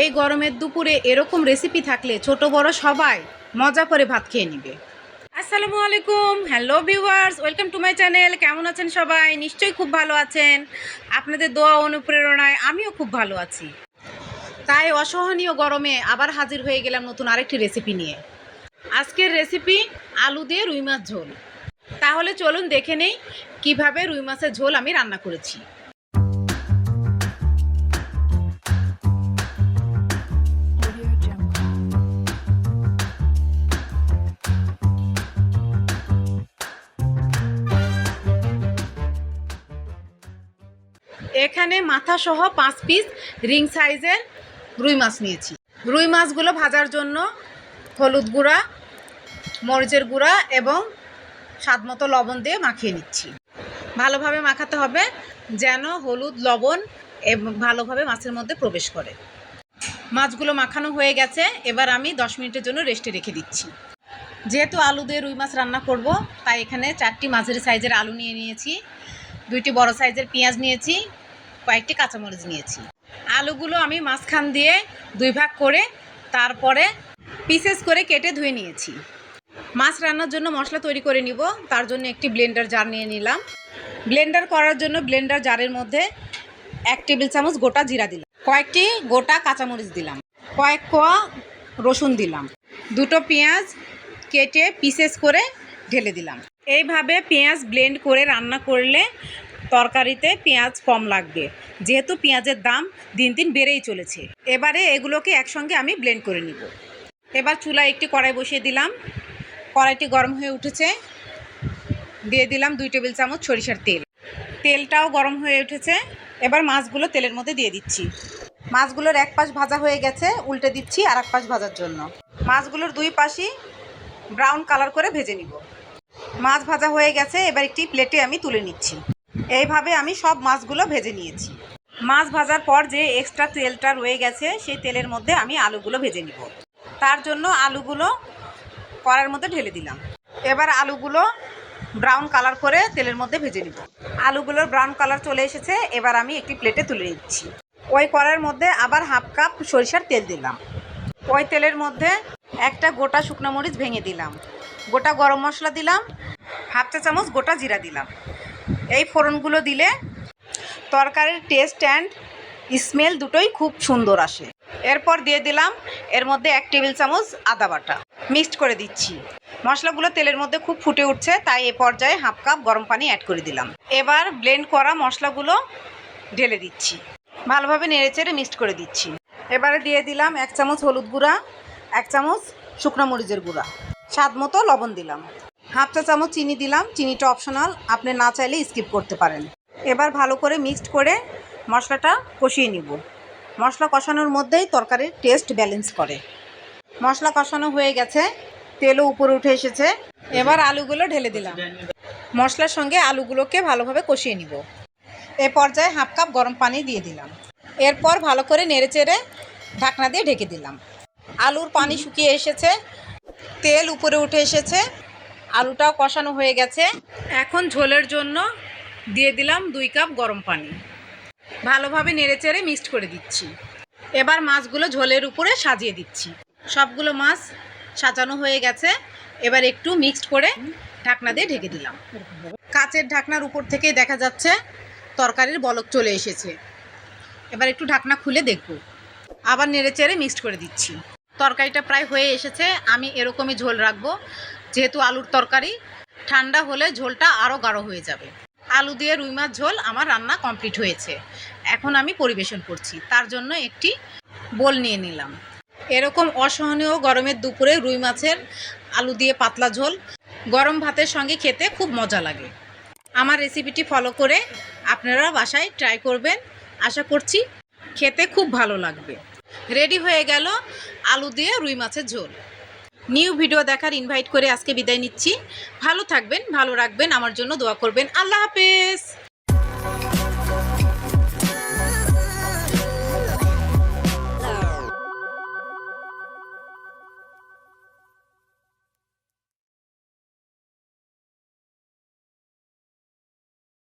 এই গরমের দুপুরে এরকম রেসিপি থাকলে ছোট বড় সবাই মজা করে ভাত খেয়ে নিবে। আসসালামু আলাইকুম hello viewers welcome to my channel কেমন আছেন সবাই? নিশ্চয়ই খুব ভালো আছেন। আপনাদের দোয়া অনুপ্রেরণায় আমিও খুব ভালো আছি। তাই অসহনীয় গরমে আবার হাজির হয়ে গেলাম নতুন আরেকটি রেসিপি নিয়ে। আজকের রেসিপি আলু দিয়ে রুই মাছ ঝোল। তাহলে চলুন দেখে নেই কীভাবে রুই মাছের ঝোল আমি রান্না করেছি। এখানে মাথা সহ পাঁচ পিস রিং সাইজের রুই মাছ নিয়েছি। রুই মাছগুলো ভাজার জন্য হলুদ গুঁড়া, মরিচের গুঁড়া এবং স্বাদ মতো লবণ দিয়ে মাখিয়ে নিচ্ছি। ভালোভাবে মাখাতে হবে যেন হলুদ, লবণ এবং ভালোভাবে মাছের মধ্যে প্রবেশ করে। মাছগুলো মাখানো হয়ে গেছে, এবার আমি দশ মিনিটের জন্য রেস্টে রেখে দিচ্ছি। যেহেতু আলু দিয়ে রুই মাছ রান্না করব, তাই এখানে চারটি মাঝারি সাইজের আলু নিয়ে নিয়েছি, দুইটি বড় সাইজের পেঁয়াজ নিয়েছি কয়েকটি কাঁচামরিচ নিয়েছি। আলুগুলো আমি মাঝখান দিয়ে দুই ভাগ করে তারপরে পিসেস করে কেটে ধুয়ে নিয়েছি। মাছ রান্নার জন্য মশলা তৈরি করে নিব, তার জন্য একটি ব্লেন্ডার জার নিয়ে নিলাম। ব্লেন্ডার করার জন্য ব্লেন্ডার জারের মধ্যে এক টেবিল চামচ গোটা জিরা দিলাম। কয়েকটি গোটা কাঁচামরিচ দিলাম। কয়েক কোয়া রসুন দিলাম। দুটো পেঁয়াজ কেটে পিসেস করে ঢেলে দিলাম। এইভাবে পেঁয়াজ ব্লেন্ড করে রান্না করলে তরকারিতে পেঁয়াজ কম লাগবে। যেহেতু পেঁয়াজের দাম দিন দিন বেড়েই চলেছে। এবারে এগুলোকে একসঙ্গে আমি ব্লেন্ড করে নিব। এবার চুলায় একটি কড়াই বসিয়ে দিলাম। কড়াইটি গরম হয়ে উঠেছে। দিয়ে দিলাম দুই টেবিল চামচ সরিষার তেল। তেলটাও গরম হয়ে উঠেছে। এবার মাছগুলো তেলের মধ্যে দিয়ে দিচ্ছি। মাছগুলোর এক পাশ ভাজা হয়ে গেছে, উল্টে দিচ্ছি আর এক পাশ ভাজার জন্য। মাছগুলোর দুই পাশই ব্রাউন কালার করে ভেজে নিব। মাছ ভাজা হয়ে গেছে, এবার একটি প্লেটে আমি তুলে নিচ্ছি। এইভাবে আমি সব মাছগুলো ভেজে নিয়েছি। মাছ ভাজার পর যে এক্সট্রা তেলটা রয়ে গেছে, সেই তেলের মধ্যে আমি আলুগুলো ভেজে নিব। তার জন্য আলুগুলো কড়ার মধ্যে ঢেলে দিলাম। এবার আলুগুলো ব্রাউন কালার করে তেলের মধ্যে ভেজে নিব। আলুগুলোর ব্রাউন কালার চলে এসেছে, এবার আমি একটি প্লেটে তুলে নিচ্ছি। ওই কড়ার মধ্যে আবার হাফ কাপ সরিষার তেল দিলাম। ওই তেলের মধ্যে একটা গোটা শুকনো মরিচ ভেঙে দিলাম। গোটা গরম মশলা দিলাম হাফ চা চামচ গোটা জিরা দিলাম। এই ফোড়নগুলো দিলে তরকারির টেস্ট অ্যান্ড স্মেল দুটোই খুব সুন্দর আসে। এরপর দিয়ে দিলাম এর মধ্যে এক টেবিল চামচ আদা বাটা। মিক্সড করে দিচ্ছি। মশলাগুলো তেলের মধ্যে খুব ফুটে উঠছে, তাই এ পর্যায়ে হাফ কাপ গরম পানি অ্যাড করে দিলাম। এবার ব্লেন্ড করা মশলাগুলো ঢেলে দিচ্ছি। ভালোভাবে নেড়েচেড়ে মিক্সড করে দিচ্ছি। এবারে দিয়ে দিলাম এক চামচ হলুদ গুঁড়া, এক চামচ শুকনো মরিচের গুঁড়া। স্বাদ মতো লবণ দিলাম। হাফ চা চামচ চিনি দিলাম। চিনিটা অপশনাল আপনি না চাইলে স্কিপ করতে পারেন। এবার ভালো করে মিক্সড করে মশলাটা কষিয়ে নিব। মশলা কষানোর মধ্যেই তরকারির টেস্ট ব্যালেন্স করে। মশলা কষানো হয়ে গেছে। তেলও উপরে উঠে এসেছে। এবার আলুগুলো ঢেলে দিলাম। মশলার সঙ্গে আলুগুলোকে ভালোভাবে কষিয়ে নিব। এ পর্যায়ে হাফ কাপ গরম পানি দিয়ে দিলাম। এরপর ভালো করে নেড়েচেড়ে ঢাকনা দিয়ে ঢেকে দিলাম। আলুর পানি শুকিয়ে এসেছে। তেল উপরে উঠে এসেছে। আলুটাও কষানো হয়ে গেছে। এখন ঝোলের জন্য দিয়ে দিলাম দুই কাপ গরম পানি। ভালোভাবে নেড়েচেড়ে মিক্সড করে দিচ্ছি। এবার মাছগুলো ঝোলের উপরে সাজিয়ে দিচ্ছি। সবগুলো মাছ সাজানো হয়ে গেছে। এবার একটু মিক্সড করে ঢাকনা দিয়ে ঢেকে দিলাম। কাচের ঢাকনার উপর থেকেই দেখা যাচ্ছে তরকারির বলক চলে এসেছে। এবার একটু ঢাকনা খুলে দেখব। আবার নেড়েচেড়ে মিক্সড করে দিচ্ছি। তরকারিটা প্রায় হয়ে এসেছে। আমি এরকমই ঝোল রাখব। যেহেতু আলুর তরকারি, ঠান্ডা হলে ঝোলটা আরও গাঢ় হয়ে যাবে। আলু দিয়ে রুই মাছ ঝোল আমার রান্না কমপ্লিট হয়েছে। এখন আমি পরিবেশন করছি। তার জন্য একটি বোল নিয়ে নিলাম। এরকম অসহনীয় গরমের দুপুরে রুই মাছের আলু দিয়ে পাতলা ঝোল, গরম ভাতের সঙ্গে খেতে খুব মজা লাগে। আমার রেসিপিটি ফলো করে আপনারা বাসায় ট্রাই করবেন। আশা করছি খেতে খুব ভালো লাগবে। রেডি হয়ে গেল আলু দিয়ে রুই মাছের ঝোল। নিউ ভিডিও দেখার ইনভাইট করে আজকে বিদায় নিচ্ছি। ভালো থাকবেন, ভালো রাখবেন, আমার জন্য দোয়া করবেন। আল্লাহ হাফেজ।